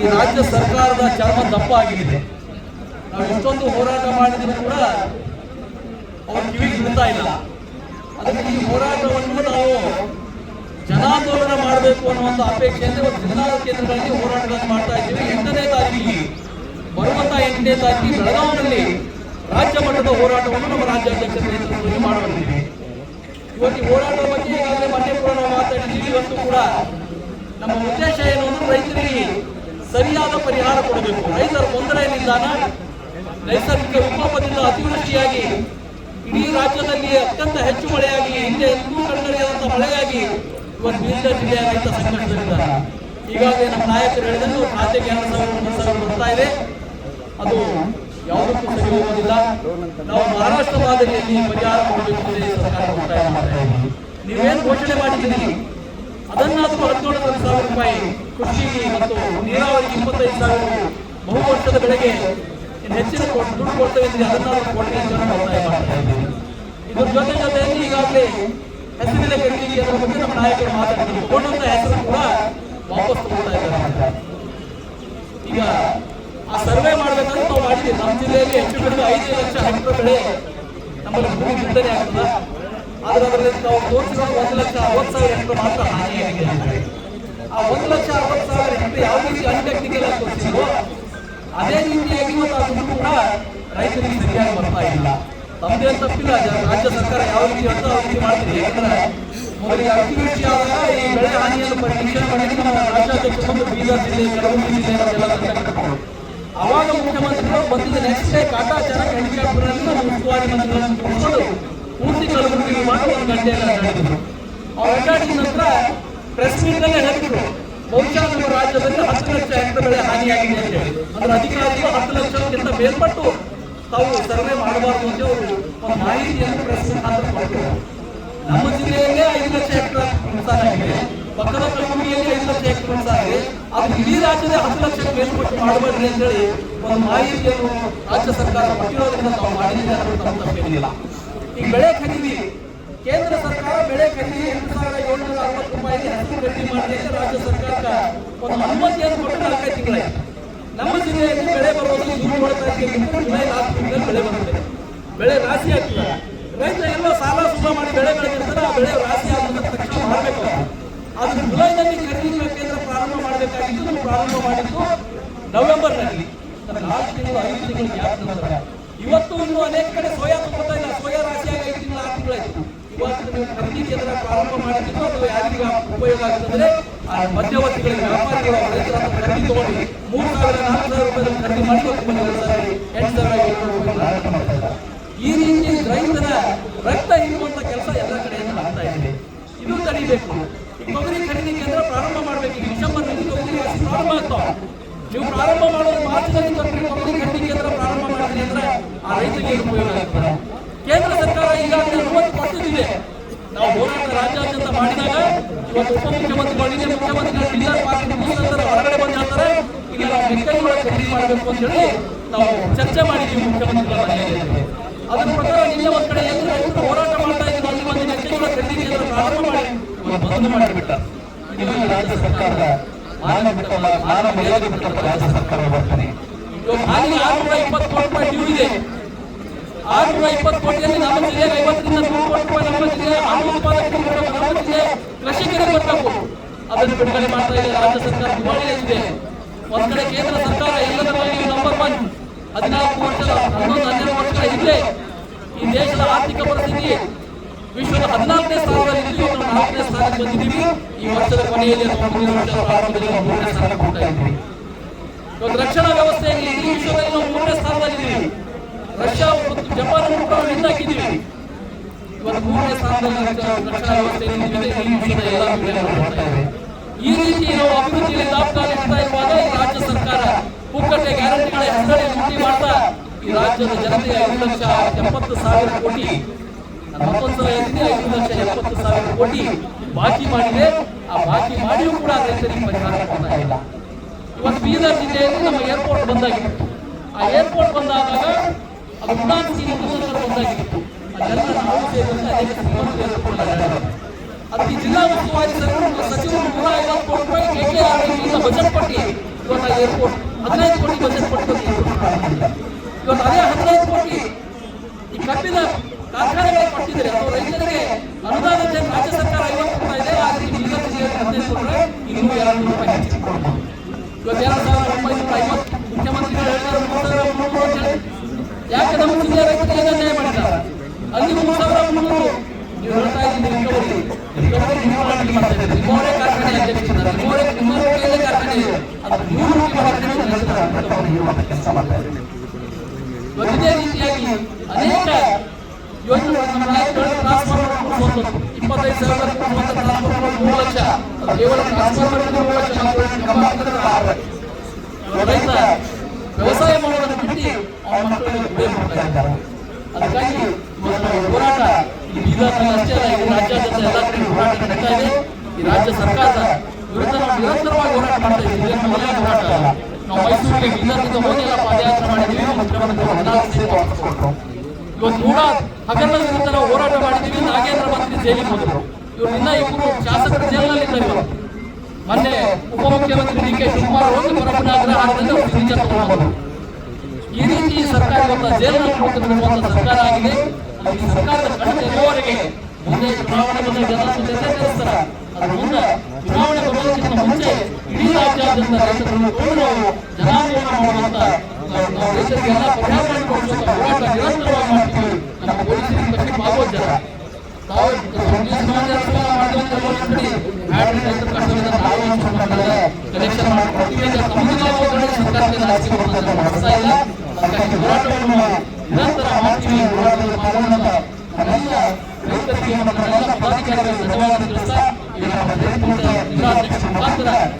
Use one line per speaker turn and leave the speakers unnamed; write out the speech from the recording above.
ಈ ರಾಜ್ಯ ಸರ್ಕಾರದ ಚರ್ಮ ದಪ್ಪ ಆಗಿದೆ. ನಾವು ಎಷ್ಟೊಂದು ಹೋರಾಟ ಮಾಡಿದ್ರು ಕೂಡ ಅವ್ರ ಕಿವಿಗೆ ಬಿಡ್ತಾ ಇಲ್ಲ. ಅದಕ್ಕೆ ಈ ಹೋರಾಟವನ್ನು ನಾವು ಜನಾಂದೋಲನ ಮಾಡಬೇಕು ಅನ್ನುವಂಥ ಅಪೇಕ್ಷೆಯಿಂದ ಒಂದು ಹದಿನಾರು ಕೇಂದ್ರಗಳಲ್ಲಿ ಹೋರಾಟಗಳನ್ನು ಮಾಡ್ತಾ ಇದ್ದೀವಿ. ಎಂಟನೇ ತಾರೀಕಿಗೆ ಬರುವಂತ ಎಂಟನೇ ತಾರೀಕಿಗೆ ಬೆಳಗಾವಿನಲ್ಲಿ ರಾಜ್ಯ ಮಟ್ಟದ ಹೋರಾಟವನ್ನು ನಮ್ಮ ರಾಜ್ಯಾಧ್ಯಕ್ಷರ ನೇತೃತ್ವದಲ್ಲಿ ಮಾಡುವಂತಿದೆ. ಇವತ್ತು ಹೋರಾಟದ ಬಗ್ಗೆ ಈಗಾಗಲೇ ಮೊನ್ನೆ ಕೂಡ ನಾವು ಮಾತಾಡಿದ್ದೀವಿ. ಇವತ್ತು ಕೂಡ ನಮ್ಮ ಉದ್ದೇಶ ಏನು ಅಂದ್ರೆ ರೈತರಿಗೆ ಸರಿಯಾದ ಪರಿಹಾರ ಕೊಡಬೇಕು. ರೈತರ ತೊಂದರೆ ನಿಲ್ದಾಣ ನೈಸರ್ಗಿಕ ವಿಕೋಪದಿಂದ ಅತಿವೃಷ್ಟಿಯಾಗಿ ಇಡೀ ರಾಜ್ಯದಲ್ಲಿ ಅತ್ಯಂತ ಹೆಚ್ಚು ಮಳೆಯಾಗಿ, ಹಿಂದೆ ಎಂದೂ ಕಂಡರಿಯದಂತ ಮಳೆಯಾಗಿ ಇವತ್ತು ಬೀದರ್ ಜಿಲ್ಲೆಯ ರೈತ ಸಂಘಟಿಸಲಿದ್ದಾರೆ ಈಗಾಗಲೇ ನಮ್ಮ ನಾಯಕರು ಹೇಳಿದ್ರು ಖಾತೆಗೆ ಬರ್ತಾ ಇದೆ. ಅದು ಯಾವುದಕ್ಕೂ ಸರಿ ಹೋಗೋದಿಲ್ಲ. ನಾವು ಮಹಾರಾಷ್ಟ್ರ ಮಾದರಿಯಲ್ಲಿ ಪರಿಹಾರ ಕೊಡಬೇಕು ಸರ್ಕಾರ ನೀವೇನು ಘೋಷಣೆ ಮಾಡಿದ್ದೀರಿ? ಅದನ್ನಾದರೂ ಹದಿನೇಳು ಸಾವಿರ ರೂಪಾಯಿ ಕೃಷಿ ಮತ್ತು ನೀರಾವರಿಗೆ ಇಪ್ಪತ್ತೈದು ಸಾವಿರ ಬಹು ವರ್ಷದ ಬೆಳೆಗೆ ಹೆಚ್ಚಿನ ದುಡ್ಡು ಕೊಡ್ತೇವೆ ಅಂದರೆ ಅಂತ ನಾನು ಒತ್ತಾಯ ಮಾಡ್ತಾ ಇದ್ದೀವಿ ಇದ್ರ ಜೊತೆ ಜೊತೆಯಲ್ಲಿ ಈಗಾಗಲೇ ಹೆಸರಿನ ಖರೀದಿ ಅದರ ಬಗ್ಗೆ ನಮ್ಮ ನಾಯಕರು ಮಾತಾಡ್ತೀವಿ ಕೊಂಡಂತ ಹೆಸರು ಕೂಡ ವಾಪಸ್ ತಗೊಳ್ತಾ ಇದ್ದಾರೆ. ಈಗ ಆ ಸರ್ವೆ ಮಾಡ್ಬೇಕಂತ ನಾವು ಮಾಡಿದ್ದೀವಿ. ನಮ್ಮ ಜಿಲ್ಲೆಯಲ್ಲಿ ಹೆಚ್ಚು ಕಡಿಮೆ ಐದು ಲಕ್ಷ ಹೆಕ್ಟರ್ ಬೆಳೆ ನಮ್ಮಲ್ಲಿ ಭೂಮಿ ಬಿತ್ತನೆ ಆಗ್ತದೆ. ಆದ್ರೆ ಅದರಲ್ಲಿ ನಾವು ತೋರಿಸಿರೋ ಒಂದು ಲಕ್ಷ ಅರವತ್ತು ಸಾವಿರ ಹೆಕ್ಟರ್ ಮಾತ್ರ ಹಾನಿಯಾಗಿದೆ ಆ ಒಂದು ಲಕ್ಷ ಅರವತ್ತು ಸಾವಿರ ಹೆಕ್ಟರ್ ಯಾವ ರೀತಿ ಅನ್ಟೆಕ್ನಿಕಲ್ ತೋರಿಸಿದ್ರು ಅದೇ ರೀತಿಯಾಗಿ ಇವತ್ತು ಆ ದುಡ್ಡು ಕೂಡ ರೈತರಿಗೆ ಸರಿಯಾಗಿ ಬರ್ತಾ ಇಲ್ಲ. ತಮ್ಮದೇ ತಪ್ಪಿಲ್ಲ ರಾಜ್ಯ ಸರ್ಕಾರ ಯಾವ ರೀತಿ ಅಂತ ಆ ರೀತಿ ಮಾಡ್ತೀರಿ ಯಾಕಂದ್ರೆ ಮೊದಲಿಗೆ ಅತಿವೃಷ್ಟಿ ಆದಾಗ ಈ ಬೆಳೆ ಹಾನಿಯನ್ನು ಪರಿಶೀಲನೆ ಮಾಡಿದ್ರೆ ನಮ್ಮ ರಾಜ್ಯಾಧ್ಯಕ್ಷ ಬಂದು ಬೀದರ್ ಜಿಲ್ಲೆ ಕಲಬುರಗಿ ಜಿಲ್ಲೆ ಅವಾಗ ಮುಖ್ಯಮಂತ್ರಿಗಳು ಬಂದಿದ್ದ ನೆಕ್ಸ್ಟ್ ಡೇ ಕಾಟಾಚಾರ ಹೆಲಿಕಾಪ್ಟರ್ನಲ್ಲಿ ಉಸ್ತುವಾರಿ ಮಂತ್ರಿಗಳನ್ನು ಕೂರಿಸ್ಕೊಂಡು ಪೂರ್ತಿ ಕಲಬುರಗಿ ಮಾಡಿ ಒಂದು ಗಂಟೆಯಲ್ಲಿ ಅಡ್ಡಾಡಿದ್ರು ಅವ್ರು ಅಡ್ಡಾಡಿದ ನಂತರ ಪ್ರೆಸ್ ಮೀಟ್ನಲ್ಲೇ ಹೇಳಿದ್ರು ಬಹುಶಃ ನಮ್ಮ ರಾಜ್ಯದಲ್ಲಿ ಹತ್ತು ಲಕ್ಷ ಹೆಕ್ಟರ್ ಹಾನಿಯಾಗಿದೆ ಅಂತ ಹೇಳಿ. ಅಂದ್ರೆ ಅಧಿಕಾರಿಗಳು ಹತ್ತು ಲಕ್ಷಕ್ಕಿಂತ ಮೇಲ್ಪಟ್ಟು ತಾವು ಸರ್ವೆ ಮಾಡಬಾರ್ದು ಅಂತ ಅವರು ಒಂದು ಮಾಹಿತಿಯನ್ನು ಪ್ರೆಸ್ ಮುಖಾಂತರ ಕೊಟ್ಟರು ನಮ್ಮ ಜಿಲ್ಲೆಯಲ್ಲೇ ಐದು ಲಕ್ಷ ಹೆಕ್ಟರ್ ನುಕ್ಸಾನ್ ಆಗಿದೆ ಪಕ್ಕದ ಕಲಬುರಗಿಯಲ್ಲಿ ಐದು ಲಕ್ಷ ಹೆಕ್ಟರ್ ನುಕ್ಸಾನ್ ಆಗಿದೆ ಅದು ಇಡೀ ರಾಜ್ಯದ ಹತ್ತು ಲಕ್ಷ ಮೇಲ್ಪಟ್ಟು ಮಾಡಬಾರ್ದು ಅಂತೇಳಿ ಒಂದು ಮಾಹಿತಿಯನ್ನು ರಾಜ್ಯ ಸರ್ಕಾರ ಕೊಟ್ಟಿರೋದ್ರಿಂದ ತಾವು ಮಾಡಿದ್ರೆ ಅನ್ನೋದು ತಪ್ಪೇನಿಲ್ಲ. ಈ ಬೆಳೆ ಖರೀದಿ ಕೇಂದ್ರ ಸರ್ಕಾರ ಬೆಳೆ ಖರೀದಿ ಎಂಟು ಸಾವಿರದ ಏಳ್ನೂರ ಅರವತ್ತು ರೂಪಾಯಿಗೆ ಹಸಿರು ಖರೀದಿ ಮಾಡಿದೆ ರಾಜ್ಯ ಸರ್ಕಾರಕ್ಕೆ ಒಂದು ಅನುಮತಿಯನ್ನು ಕೊಟ್ಟು ನಾಲ್ಕೈದು ತಿಂಗಳೇ ನಮ್ಮ ಜಿಲ್ಲೆಯಲ್ಲಿ ಬೆಳೆ ಬರುವುದು ಜೂನ್ ಮಾಡ್ತಾ ತಾರೀಕಿಗೆ ಜುಲೈ ನಾಲ್ಕು ತಿಂಗಳಲ್ಲಿ ಬೆಳೆ ಬರುತ್ತೆ ಬೆಳೆ ರಾಶಿ ಆಗ್ತದೆ ರೈತ ಎಲ್ಲ ಸಾಲ ಸುಲ ಮಾಡಿ ಬೆಳೆ ಬೆಳೆದಿರ್ತಾರೆ ಆ ಬೆಳೆ ರಾಶಿ ಆದ ತಕ್ಷಣ ಮಾಡಬೇಕು ಅದು ಜುಲೈನಲ್ಲಿ ಖರೀದಿ ಕೇಂದ್ರ ಪ್ರಾರಂಭ ಮಾಡಬೇಕಾಗಿದ್ದು ನಾವು ಪ್ರಾರಂಭ ಮಾಡಿದ್ದು ನವೆಂಬರ್ನಲ್ಲಿ. ನಾಲ್ಕು ತಿಂಗಳು, ಐದು ತಿಂಗಳು ಗ್ಯಾಪ್ ಇವತ್ತು ಇನ್ನು ಅನೇಕ ಕಡೆ ತಿಂಗಳಾಯ್ತು. ಇವತ್ತು ಕೇಂದ್ರ ಪ್ರಾರಂಭ ಮಾಡಿದ್ದು ಅದು ಯಾರಿಗೆ ಉಪಯೋಗ ಆಗ್ತದೆ? ಆ ಮಧ್ಯವರ್ತಿಗಳಿಗೆ ವ್ಯಾಪಾರಿಗಳು ರೈತರ ಖರೀದಿ ಮೂರು ಸಾವಿರ ನಾಲ್ಕು ಸಾವಿರ ರೂಪಾಯಿ ಖರೀದಿ ಮಾಡಿ ಎಂಟು ಸಾವಿರ. ಈ ರೀತಿ ರೈತರ ರಕ್ತ ಹೀರುವಂತ ಕೆಲಸ ಎಲ್ಲ ಕಡೆಯಿಂದ ಆಗ್ತಾ ಇದೆ ಇದು ತಡಿಬೇಕು. ತೊಗರಿ ಖರೀದಿ ಕೇಂದ್ರ ಪ್ರಾರಂಭ ಮಾಡಬೇಕು. ಡಿಸೆಂಬರ್ ತೊಗರಿ ಪ್ರಾರಂಭ ಆಗ್ತಾವ ನೀವು ಪ್ರಾರಂಭ ಮಾಡೋದು ಮಾರ್ಚ್ನಲ್ಲಿ ತೊಗರಿ ಖರೀದಿ ಕೇಂದ್ರ ಪ್ರಾರಂಭ ಮಾಡಿದ್ರಿ ಅಂದ್ರೆ ಆ ರೈತರಿಗೆ ಉಪಯೋಗ ಆಗ್ತದೆ. ಕೇಂದ್ರ ಸರ್ಕಾರ ಈಗಾಗಲೇ ಇದೆ ನಾವು ಹೋರಾಟ ರಾಜ್ಯಾದ್ಯಂತ ಮಾಡಿದಾಗ ಇವತ್ತು ಉಪಮುಖ್ಯಮಂತ್ರಿಗಳು ಹಿರಿಯ ಮುಖ್ಯಮಂತ್ರಿಗಳು ಬೀದರ್ ಪಾರ್ಟಿ ಮುಗಿಸ್ತಾರೆ ಹೊರಗಡೆ ಬಂದು ಹೇಳ್ತಾರೆ, ಈಗ ನಾವು ಖರೀದಿ ಮಾಡಬೇಕು ಅಂತ ಹೇಳಿ ನಾವು ಚರ್ಚೆ ಮಾಡಿದ್ದೀವಿ ಮುಖ್ಯಮಂತ್ರಿಗಳ ಮನೆಯಲ್ಲಿ. ಅದರ ಪ್ರಕಾರ ನಿನ್ನೆ ಒಂದ್ ಕಡೆ ಎಲ್ಲರೂ ಹೋರಾಟ ಮಾಡ್ತಾ ಇದ್ರು ಅಲ್ಲಿ ಒಂದು ಮೆಕ್ಕೆಜೋಳ ಖರೀದಿ ಪ್ರಾರಂಭ ಮಾಡಿ ಬಂದ್ ಮಾಡಿಬಿಟ್ಟ. ಇದು ರಾಜ್ಯ ಸರ್ಕಾರದ ಮಾನ ಬಿಟ್ಟಲ್ಲ ಮಾನ ಮರ್ಯಾದೆ ಬಿಟ್ಟಲ್ಲ ರಾಜ್ಯ ಸರ್ಕಾರ ಬರ್ತಾನೆ ಇವತ್ತು ಆರು ಆರುನೂರ ಇಪ್ಪತ್ತು ರೂಪಾಯಿ ಇದೆ. ಆರುನೂರ ಇಪ್ಪತ್ತು ಕೋಟಿಯಲ್ಲಿ ನಮ್ಮ ಜಿಲ್ಲೆಗೆ ಐವತ್ತರಿಂದ ನೂರು ಕೋಟಿ ರೂಪಾಯಿ ನಮ್ಮ ಜಿಲ್ಲೆ ಹಾಲು ಉತ್ಪಾದಕರಿಗೆ ನಮ್ಮ ಜಿಲ್ಲೆ ಕೃಷಿಕರಿಗೆ ಬರಬೇಕು ಅದನ್ನು ಬಿಡುಗಡೆ ಮಾಡ್ತಾ ಇದೆ ರಾಜ್ಯ ಸರ್ಕಾರ ದಿವಾಳಿಯಾಗಿದೆ ಒಂದ್ ಕಡೆ ಕೇಂದ್ರ ಸರ್ಕಾರ ಎಲ್ಲದರಲ್ಲಿ ನಂಬರ್ ಒನ್ ಹದಿನಾಲ್ಕು ವರ್ಷದ, ಹನ್ನೊಂದು, ಹನ್ನೆರಡು ವರ್ಷಗಳ ಹಿಂದೆ ಈ ದೇಶದ ಆರ್ಥಿಕ ಪರಿಸ್ಥಿತಿ ವಿಶ್ವದ ಹದಿನಾಲ್ಕನೇ ಸ್ಥಾನದಲ್ಲಿ ನಾವು ನಾಲ್ಕನೇ ಸ್ಥಾನಕ್ಕೆ ಬಂದಿದ್ದೀವಿ. ಈ ವರ್ಷದ ಕೊನೆಯಲ್ಲಿ ಪ್ರಾರಂಭದಲ್ಲಿ ಮೂರನೇ ಸ್ಥಾನಕ್ಕೆ ಹೋಗ್ತಾ ಇದ್ದೀವಿ. ಇವತ್ತು ರಕ್ಷಣಾ ವ್ಯವಸ್ಥೆಯಲ್ಲಿ ಇಡೀ ವಿಶ್ವದಲ್ಲಿ ನಾವು ಮೂರನೇ ಸ್ಥಾನದಲ್ಲಿದ್ದೀವಿ. ರಷ್ಯಾ ಮತ್ತು ಜಪಾನ್ ಕೂಡ ಹಿಂದಾಕಿದ್ದೀವಿ ಇವತ್ತು ಮೂರನೇ ಸ್ಥಾನದಲ್ಲಿ ರಕ್ಷಣಾ ವ್ಯವಸ್ಥೆ. ಈ ರೀತಿ ನಾವು ಅಭಿವೃದ್ಧಿಯಲ್ಲಿ ದಾಪುಗಾಲು ಇರ್ತಾ ಇರುವಾಗ ಈ ರಾಜ್ಯ ಸರ್ಕಾರ ಪುಕ್ಕಟ್ಟೆ ಗ್ಯಾರಂಟಿಗಳ ಹೆಸರಲ್ಲಿ ಲೂಟಿ ಮಾಡ್ತಾ, ಈ ರಾಜ್ಯದ ಜನತೆಯ ಐದು ಲಕ್ಷ ಎಪ್ಪತ್ತು ಸಾವಿರ ಕೋಟಿ ಮತ್ತೊಂದು ಐದು ಲಕ್ಷ ಎಪ್ಪತ್ತು ಸಾವಿರ ಕೋಟಿ ಬಾಕಿ ಮಾಡಿದೆ. ಆ ಬಾಕಿ ಮಾಡಿಯೂ ಕೂಡ ರೈತರಿಗೆ ಪರಿಹಾರ ಕೊಡ್ತಾ ಇಲ್ಲ. ಇವತ್ತು ಬೀದರ್ ಜಿಲ್ಲೆಯಲ್ಲಿ ನಮ್ಮ ಏರ್ಪೋರ್ಟ್ ಬಂದಾಗಿತ್ತು ಆ ಏರ್ಪೋರ್ಟ್ ಬಂದಾದಾಗ ಉಡಾನ್ ಸೀನಿಗೋಸ್ಕರ ಬಂದಾಗಿತ್ತು ಅದೆಲ್ಲ ನಾವು ಅದಕ್ಕೆ ಜಿಲ್ಲಾ ಉಸ್ತುವಾರಿ ಸಚಿವರು ನೂರ ಐವತ್ತು ಕೋಟಿ ರೂಪಾಯಿ ಕೆಕೆಆರ್ಐನಿಂದ ಬಜೆಟ್ ಕೊಟ್ಟು ಇವತ್ತು ಏರ್ಪೋರ್ಟ್ ಹದಿನೈದು ಕೋಟಿ ಬಜೆಟ್ ಕೊಟ್ಟು ಇವತ್ತು ಅದೇ ಹದಿನೈದು ಕೋಟಿ ಈ ಕಬ್ಬಿನ ಕಾರ್ಖಾನೆಗಳಿಗೆ ಕೊಟ್ಟಿದ್ದಾರೆ. ಅಥವಾ ರೈತರಿಗೆ ಅನುದಾನ ರಾಜ್ಯ ಸರ್ಕಾರ ಐವತ್ತು ರೂಪಾಯಿ ಇದೆ. ಆದರೆ ಬೀದರ್ ಜಿಲ್ಲೆಗೆ ಹದಿನೈದು ಕೊಟ್ಟರೆ ಇನ್ನೂ ಎರಡು ರೂಪಾಯಿ ಹೆಚ್ಚಿಗೆ ಕೊಡ್ಬೋದು ಇವತ್ತು ಎರಡು ಸಾವಿರದ ಒಂಬೈನೂರ ಐವತ್ತು ಮುಖ್ಯಮಂತ್ರಿಗಳು ಹೇಳಿದ್ದಾರೆ ಮೂರು ಸಾವಿರ ಮುನ್ನೂರು ಅಂತ ಹೇಳಿ. ಯಾಕೆ ನಮ್ಮ ಜಿಲ್ಲೆಯ ರೈತರಿಗೆ ಅನ್ಯಾಯ ಮಾಡಿದ್ದಾರೆ ಅಲ್ಲಿ ಮೂರು ಸಾವಿರ ಮುನ್ನೂರು ನೀವು ಹೇಳ್ತಾ ಇದ್ದೀನಿ ರಿಕವರಿ ರಿಕವರಿ ನೀವು ಮಾಡ್ಲಿಕ್ಕೆ ಮಾಡ್ತಾ ಇದ್ದೀರಿ. ನಿಮ್ಮವರೇ ಕಾರ್ಖಾನೆ ಅಧ್ಯಕ್ಷರಿದ್ದಾರೆ ನಿಮ್ಮವರೇ ನಿಮ್ಮವರ ಕೈಯಲ್ಲೇ ಕಾರ್ಖಾನೆ ಇದೆ ಅದು ನೀವು ರೂಢಿ ಮಾಡೋದ್ರಿಂದ ರೈತರ ಹಿತವನ್ನು ಹೇಳುವಂತ ಕೆಲಸ ಮಾಡ್ತಾ ಇದ್ದೀರಿ. ಇವತ್ತು ಇದೇ ರೀತಿಯಾಗಿ ಅನೇಕ ಯೋಜನೆಗಳು ನಮ್ಮ ನಾಯಕರು ಟ್ರಾನ್ಸ್ಫಾರ್ಮರ್ ಕೊಡುವಂಥದ್ದು ಇಪ್ಪತ್ತೈದು ಸಾವಿರ ಕೊಡುವಂಥ ಟ್ರಾನ್ಸ್ಫಾರ್ಮರ್ ವ್ಯವಸಾಯ ಮಾಡೋದನ್ನು ಹೋರಾಟ ಬೀದರ್ನಲ್ಲಿ ಅಷ್ಟೇ ರಾಜ್ಯ ಸರ್ಕಾರದ ವಿರುದ್ಧ ನಿರಂತರವಾಗಿ ಹೋರಾಟ ಮಾಡ್ತಾ ಇದ್ದೀವಿ ಹೋರಾಟ ಅಲ್ಲ ನಾವು ಮೈಸೂರಿಗೆ ಬೀದರ್ನಿಂದ ಹೋಗಿ ಎಲ್ಲ ಪಾದಯಾತ್ರೆ ಮಾಡಿದ್ದೀವಿ ಇವತ್ತು ಕೂಡ ಹಗರಣದ ಹೋರಾಟ ಮಂತ್ರಿ ಜೈಲಿಗೆ ಹೋದರು. ಇವರು ಇನ್ನ ಇಬ್ಬರು ಶಾಸಕರು ಜೈಲಿನಲ್ಲಿ ಇದ್ದಾರೆ ಮೊನ್ನೆ ಉಪಮುಖ್ಯಮಂತ್ರಿ ಡಿ ಕೆ ಶಿವಕುಮಾರ್ ಒಂದು ಸಿಗ್ನೇಚರ್ ತಗೊಂಡ್ರು. ಈ ರೀತಿ ಸರ್ಕಾರ ಇವತ್ತು ಸರ್ಕಾರ ಆಗಿದೆ. ಈ ಸರ್ಕಾರದ ಕಡೆ ಇರುವವರೆಗೆ ಮುಂದೆ ಚುನಾವಣೆ ಬಂದ ಜನ ಮುಂದೆ ಅದರ ಮುಂದೆ ಚುನಾವಣೆ ಬರೋದಕ್ಕಿಂತ ಮುಂಚೆ ಇಡೀ ರಾಜ್ಯಾದ್ಯಂತ ರೈತರನ್ನು ಕೂಡ ಜನಾಂದೋಲನ ಮಾಡುವಂತ ಪರಿಹಾರ ಹೋರಾಟ ನಿರಂತರವಾಗಿ ಮಾಡ್ತೀವಿ. ನಮ್ಮ ನಿರಂತರ ಮಾಡ್ತೀವಿ ಹೋರಾಟದಲ್ಲಿ ಪಾಲ್ಗೊಂಡ ನಮ್ಮೆಲ್ಲ ರೈತರಿಗೆ ತಿಳಿಸ್ತಾ